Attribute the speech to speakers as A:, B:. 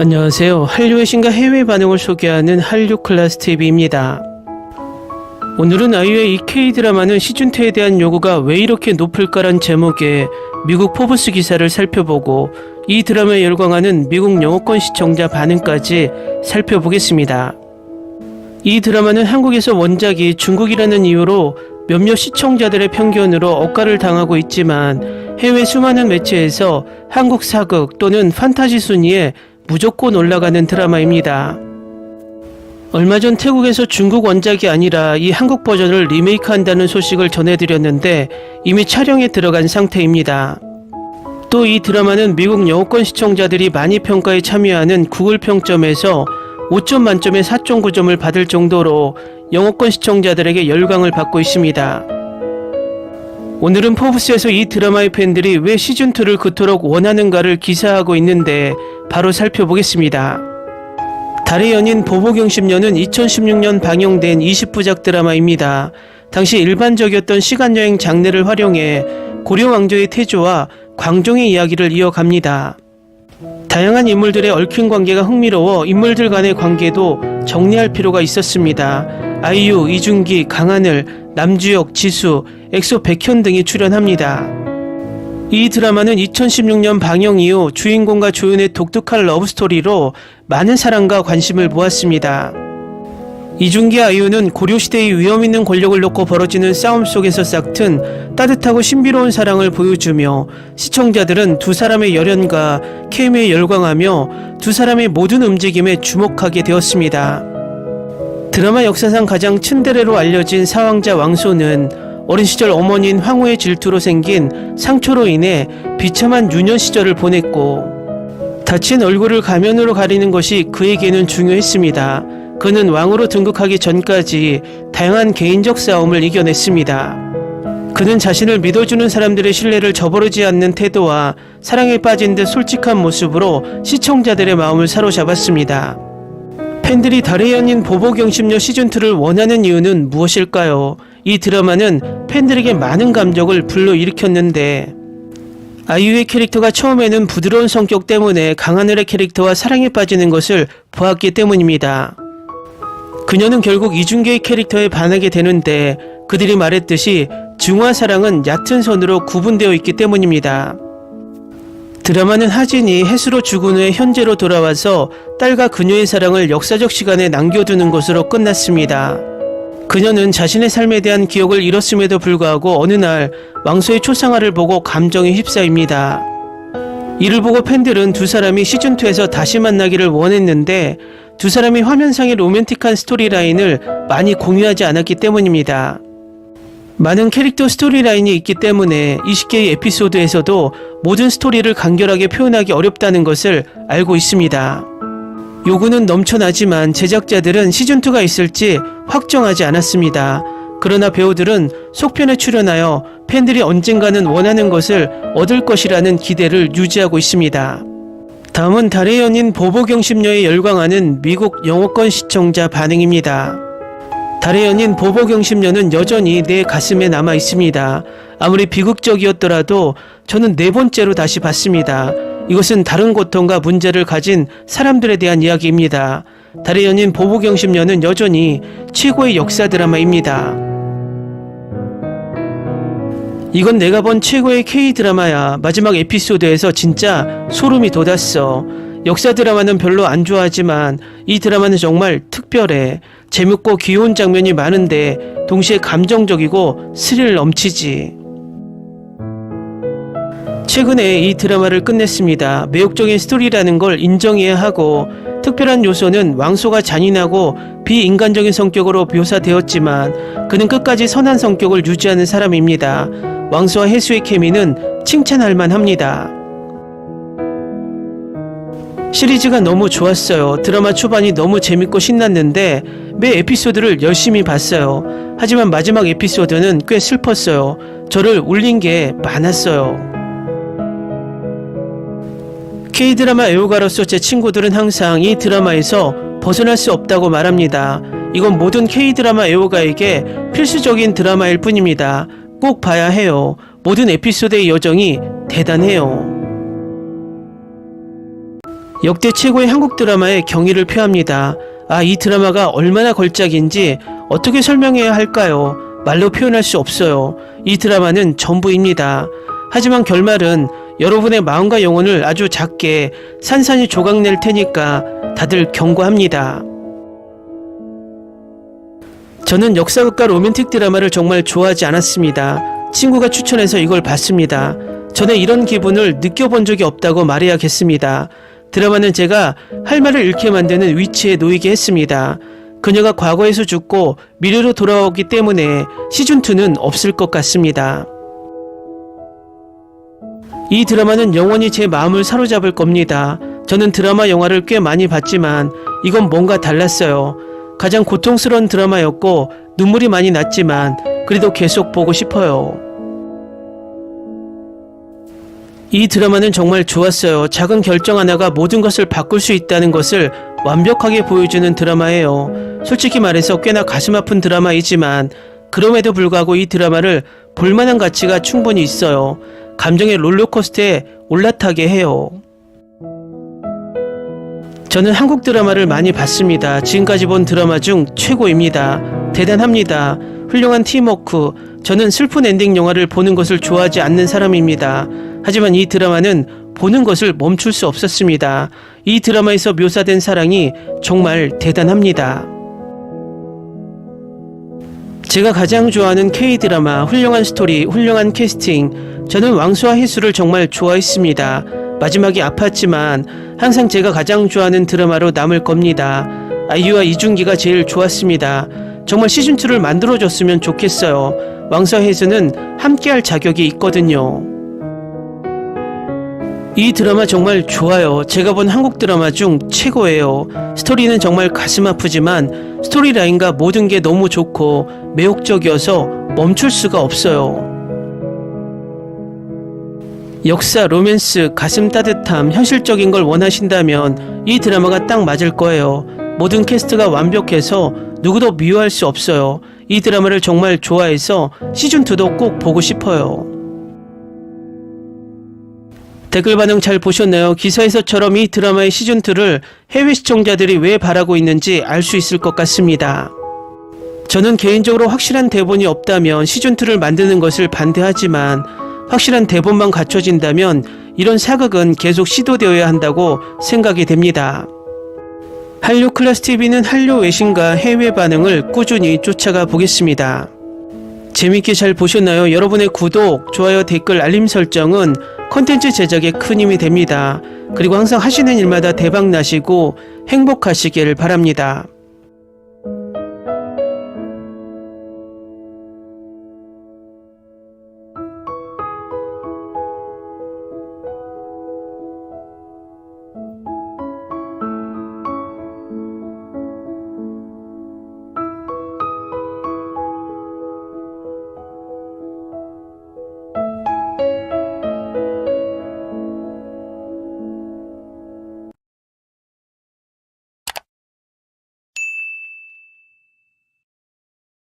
A: 안녕하세요. 한류의 신과 해외 반응을 소개하는 한류 클래스 TV입니다. 오늘은 아이유의 이 K-드라마는 시즌2에 대한 요구가 왜 이렇게 높을까란 제목의 미국 포브스 기사를 살펴보고 이 드라마에 열광하는 미국 영어권 시청자 반응까지 살펴보겠습니다. 이 드라마는 한국에서 원작이 중국이라는 이유로 몇몇 시청자들의 편견으로 억가를 당하고 있지만 해외 수많은 매체에서 한국 사극 또는 판타지 순위에 무조건 올라가는 드라마입니다. 얼마 전 태국에서 중국 원작이 아니라 이 한국 버전을 리메이크한다는 소식을 전해드렸는데 이미 촬영에 들어간 상태입니다. 또 이 드라마는 미국 영어권 시청자들이 많이 평가에 참여하는 구글 평점에서 5점 만점에 4.9점을 받을 정도로 영어권 시청자들에게 열광을 받고 있습니다. 오늘은 포브스에서 이 드라마의 팬들이 왜 시즌2를 그토록 원하는가를 기사하고 있는데 바로 살펴보겠습니다. 달의 연인 보보경심녀는 2016년 방영된 20부작 드라마입니다. 당시 일반적이었던 시간여행 장르를 활용해 고려 왕조의 태조와 광종의 이야기를 이어갑니다. 다양한 인물들의 얽힌 관계가 흥미로워 인물들 간의 관계도 정리할 필요가 있었습니다. 아이유, 이준기, 강하늘, 남주혁, 지수, 엑소 백현 등이 출연합니다. 이 드라마는 2016년 방영 이후 주인공과 조연의 독특한 러브스토리로 많은 사랑과 관심을 모았습니다. 이준기 아이유는 고려시대의 위험 있는 권력을 놓고 벌어지는 싸움 속에서 싹튼 따뜻하고 신비로운 사랑을 보여주며 시청자들은 두 사람의 열연과 케미에 열광하며 두 사람의 모든 움직임에 주목하게 되었습니다. 드라마 역사상 가장 츤데레로 알려진 사왕자 왕소는 어린 시절 어머니인 황후의 질투로 생긴 상처로 인해 비참한 유년 시절을 보냈고 다친 얼굴을 가면으로 가리는 것이 그에게는 중요했습니다. 그는 왕으로 등극하기 전까지 다양한 개인적 싸움을 이겨냈습니다. 그는 자신을 믿어주는 사람들의 신뢰를 저버리지 않는 태도와 사랑에 빠진 듯 솔직한 모습으로 시청자들의 마음을 사로잡았습니다. 팬들이 달의 연인 보보경심녀 시즌2를 원하는 이유는 무엇일까요? 이 드라마는 팬들에게 많은 감정을 불러일으켰는데 아이유의 캐릭터가 처음에는 부드러운 성격 때문에 강하늘의 캐릭터와 사랑에 빠지는 것을 보았기 때문입니다. 그녀는 결국 이준계의 캐릭터에 반하게 되는데 그들이 말했듯이 중화 사랑은 얕은 선으로 구분되어 있기 때문입니다. 드라마는 하진이 해수로 죽은 후에 현재로 돌아와서 딸과 그녀의 사랑을 역사적 시간에 남겨두는 것으로 끝났습니다. 그녀는 자신의 삶에 대한 기억을 잃었음에도 불구하고 어느 날 왕소의 초상화를 보고 감정에 휩싸입니다. 이를 보고 팬들은 두 사람이 시즌2에서 다시 만나기를 원했는데 두 사람이 화면상의 로맨틱한 스토리라인을 많이 공유하지 않았기 때문입니다. 많은 캐릭터 스토리라인이 있기 때문에 20개의 에피소드에서도 모든 스토리를 간결하게 표현하기 어렵다는 것을 알고 있습니다. 요구는 넘쳐나지만 제작자들은 시즌2가 있을지 확정하지 않았습니다. 그러나 배우들은 속편에 출연하여 팬들이 언젠가는 원하는 것을 얻을 것이라는 기대를 유지하고 있습니다. 다음은 달의 연인 보보경심녀에 열광하는 미국 영어권 시청자 반응입니다. 달의 연인 보보경심녀는 여전히 내 가슴에 남아 있습니다. 아무리 비극적이었더라도 저는 네 번째로 다시 봤습니다. 이것은 다른 고통과 문제를 가진 사람들에 대한 이야기입니다. 달의 연인 보보경심녀는 여전히 최고의 역사 드라마입니다. 이건 내가 본 최고의 K 드라마야. 마지막 에피소드에서 진짜 소름이 돋았어. 역사 드라마는 별로 안 좋아하지만 이 드라마는 정말 특별해. 재밌고 귀여운 장면이 많은데 동시에 감정적이고 스릴 넘치지. 최근에 이 드라마를 끝냈습니다. 매혹적인 스토리라는 걸 인정해야 하고 특별한 요소는 왕소가 잔인하고 비인간적인 성격으로 묘사되었지만 그는 끝까지 선한 성격을 유지하는 사람입니다. 왕소와 해수의 케미는 칭찬할 만합니다. 시리즈가 너무 좋았어요. 드라마 초반이 너무 재밌고 신났는데 매 에피소드를 열심히 봤어요. 하지만 마지막 에피소드는 꽤 슬펐어요. 저를 울린 게 많았어요. K-드라마 애호가로서 제 친구들은 항상 이 드라마에서 벗어날 수 없다고 말합니다. 이건 모든 K-드라마 애호가에게 필수적인 드라마일 뿐입니다. 꼭 봐야 해요. 모든 에피소드의 여정이 대단해요. 역대 최고의 한국 드라마의 경의를 표합니다. 아, 이 드라마가 얼마나 걸작인지 어떻게 설명해야 할까요? 말로 표현할 수 없어요. 이 드라마는 전부입니다. 하지만 결말은 여러분의 마음과 영혼을 아주 작게 산산이 조각낼 테니까 다들 경고합니다. 저는 역사극과 로맨틱 드라마를 정말 좋아하지 않았습니다. 친구가 추천해서 이걸 봤습니다. 전에 이런 기분을 느껴본 적이 없다고 말해야겠습니다. 드라마는 제가 할 말을 잃게 만드는 위치에 놓이게 했습니다. 그녀가 과거에서 죽고 미래로 돌아오기 때문에 시즌2는 없을 것 같습니다. 이 드라마는 영원히 제 마음을 사로잡을 겁니다. 저는 드라마 영화를 꽤 많이 봤지만 이건 뭔가 달랐어요. 가장 고통스러운 드라마였고 눈물이 많이 났지만 그래도 계속 보고 싶어요. 이 드라마는 정말 좋았어요. 작은 결정 하나가 모든 것을 바꿀 수 있다는 것을 완벽하게 보여주는 드라마예요. 솔직히 말해서 꽤나 가슴 아픈 드라마이지만 그럼에도 불구하고 이 드라마를 볼만한 가치가 충분히 있어요. 감정의 롤러코스터에 올라타게 해요. 저는 한국 드라마를 많이 봤습니다. 지금까지 본 드라마 중 최고입니다. 대단합니다. 훌륭한 팀워크. 저는 슬픈 엔딩 영화를 보는 것을 좋아하지 않는 사람입니다. 하지만 이 드라마는 보는 것을 멈출 수 없었습니다. 이 드라마에서 묘사된 사랑이 정말 대단합니다. 제가 가장 좋아하는 K-드라마, 훌륭한 스토리, 훌륭한 캐스팅. 저는 왕수와 희수를 정말 좋아했습니다. 마지막이 아팠지만 항상 제가 가장 좋아하는 드라마로 남을 겁니다. 아이유와 이준기가 제일 좋았습니다. 정말 시즌2를 만들어줬으면 좋겠어요. 왕수와 희수는 함께할 자격이 있거든요. 이 드라마 정말 좋아요. 제가 본 한국 드라마 중 최고예요. 스토리는 정말 가슴 아프지만 스토리 라인과 모든 게 너무 좋고 매혹적이어서 멈출 수가 없어요. 역사, 로맨스, 가슴 따뜻함, 현실적인 걸 원하신다면 이 드라마가 딱 맞을 거예요. 모든 캐스트가 완벽해서 누구도 미워할 수 없어요. 이 드라마를 정말 좋아해서 시즌2도 꼭 보고 싶어요. 댓글 반응 잘 보셨나요? 기사에서처럼 이 드라마의 시즌2를 해외 시청자들이 왜 바라고 있는지 알 수 있을 것 같습니다. 저는 개인적으로 확실한 대본이 없다면 시즌2를 만드는 것을 반대하지만 확실한 대본만 갖춰진다면 이런 사극은 계속 시도되어야 한다고 생각이 됩니다. 한류 클래스 TV는 한류 외신과 해외 반응을 꾸준히 쫓아가 보겠습니다. 재밌게 잘 보셨나요? 여러분의 구독, 좋아요, 댓글, 알림 설정은 컨텐츠 제작에 큰 힘이 됩니다. 그리고 항상 하시는 일마다 대박 나시고 행복하시길 바랍니다.